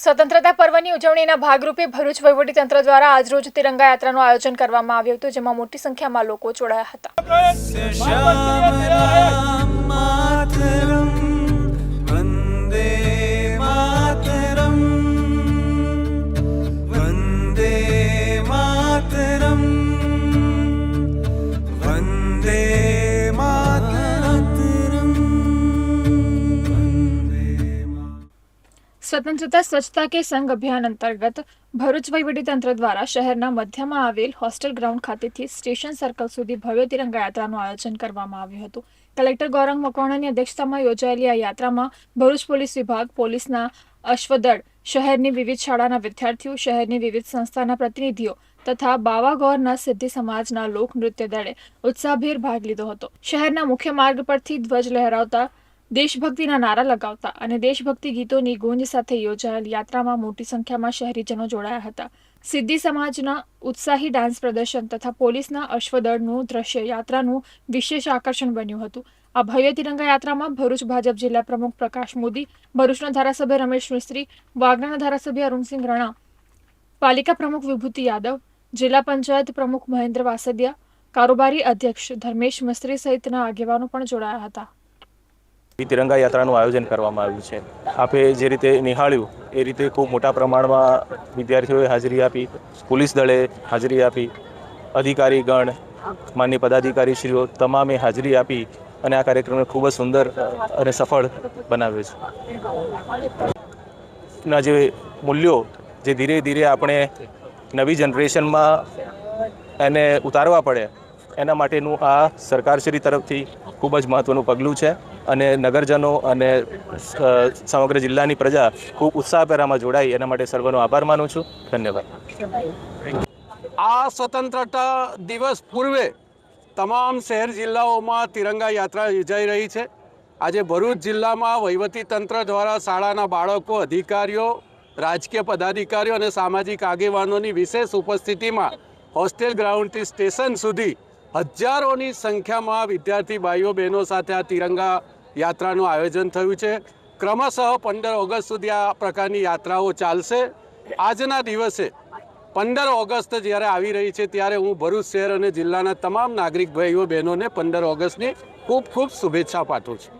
સ્વતંત્રતા પર્વની ઉજવણીના ભાગરૂપે ભરૂચ વહીવટીતંત્ર દ્વારા આજરોજ તિરંગા યાત્રાનું આયોજન કરવામાં આવ્યું હતું, જેમાં મોટી સંખ્યામાં લોકો જોડાયા હતા. સ્વતંત્રતા, સ્વચ્છતા કે સંઘ અભિયાન અંતર્ગત ભરૂચ વહીવટીતંત્ર દ્વારા શહેરના મધ્યમાં આવેલ હોસ્ટેલ ગ્રાઉન્ડ ખાતેથી સ્ટેશન સર્કલ સુધી ભવ્ય તિરંગા યાત્રાનું આયોજન કરવામાં આવ્યું હતું. કલેક્ટર ગૌરંગ મકવાણાની અધ્યક્ષતામાં યોજાયેલી આ યાત્રામાં ભરૂચ પોલીસ વિભાગ, પોલીસના અશ્વદળ, શહેરની વિવિધ શાળાના વિદ્યાર્થીઓ, શહેરની વિવિધ સંસ્થાના પ્રતિનિધિઓ તથા બાવાગોરના સિદ્ધિ સમાજના લોક નૃત્ય દળે ઉત્સાહભેર ભાગ લીધો હતો. શહેરના મુખ્ય માર્ગ પરથી ધ્વજ લહેરાવતા દેશભક્તિના નારા લગાવતા અને દેશભક્તિ ગીતોની ગુંજ સાથે યોજાયેલ યાત્રામાં મોટી સંખ્યામાં શહેરીજનો જોડાયા હતા. સિદ્ધિ સમાજના ઉત્સાહી ડાન્સ પ્રદર્શન તથા પોલીસના અશ્વદળનું દ્રશ્ય યાત્રાનું વિશેષ આકર્ષણ બન્યું હતું. આ ભવ્ય તિરંગા યાત્રામાં ભરૂચ ભાજપ જિલ્લા પ્રમુખ પ્રકાશ મોદી, ભરૂચના ધારાસભ્ય રમેશ મિસ્ત્રી વાગરાના ધારાસભ્ય અરુણસિંહ રણા, પાલિકા પ્રમુખ વિભૂતિ યાદવ, જિલ્લા પંચાયત પ્રમુખ મહેન્દ્ર વાસદિયા, કારોબારી અધ્યક્ષ ધર્મેશ મિસ્ત્રી સહિતના આગેવાનો પણ જોડાયા હતા. તિરંગા યાત્રાનું આયોજન કરવામાં આવ્યું છે. આપે જે રીતે નિહાળ્યું, એ રીતે ખૂબ મોટા પ્રમાણમાં વિદ્યાર્થીઓએ હાજરી આપી, પોલીસ દળે હાજરી આપી અધિકારીગણ માન્ય પદાધિકારીશ્રીઓ તમામે હાજરી આપી અને આ કાર્યક્રમને ખૂબ જ સુંદર અને સફળ બનાવ્યો છે. ના, જે મૂલ્યો જે ધીરે ધીરે આપણે નવી જનરેશનમાં એને ઉતારવા પડે એના માટેનું આ સરકારશ્રી તરફથી ખૂબ જ મહત્ત્વનું પગલું છે અને નગરજનો અને સમગ્ર જિલ્લાની પ્રજા ખૂબ ઉત્સાહભેરામાં જોડાઈ એના માટે સર્વનો આભાર માનું છું. ધન્યવાદ. આ સ્વતંત્રતા દિવસ પૂર્વે તમામ શહેર જિલ્લાઓમાં તિરંગા યાત્રા યોજાઈ રહી છે. આજે ભરૂચ જિલ્લામાં વહીવટી તંત્ર દ્વારા શાળાના બાળકો, અધિકારીઓ, રાજકીય પદાધિકારીઓ અને સામાજિક આગેવાનોની વિશેષ ઉપસ્થિતિમાં હોસ્ટેલ ગ્રાઉન્ડથી સ્ટેશન સુધી હજારોની સંખ્યામાં વિદ્યાર્થી ભાઈઓ બહેનો સાથે આ તિરંગા યાત્રાનું આયોજન થયું છે. ક્રમશઃ પંદર ઓગસ્ટ સુધી આ પ્રકારની યાત્રાઓ ચાલશે. આજના દિવસે પંદર ઓગસ્ટ જ્યારે આવી રહી છે, ત્યારે હું ભરૂચ શહેર અને જિલ્લાના તમામ નાગરિક ભાઈઓ બહેનોને પંદર ઓગસ્ટની ખૂબ ખૂબ શુભેચ્છા પાઠવું છું.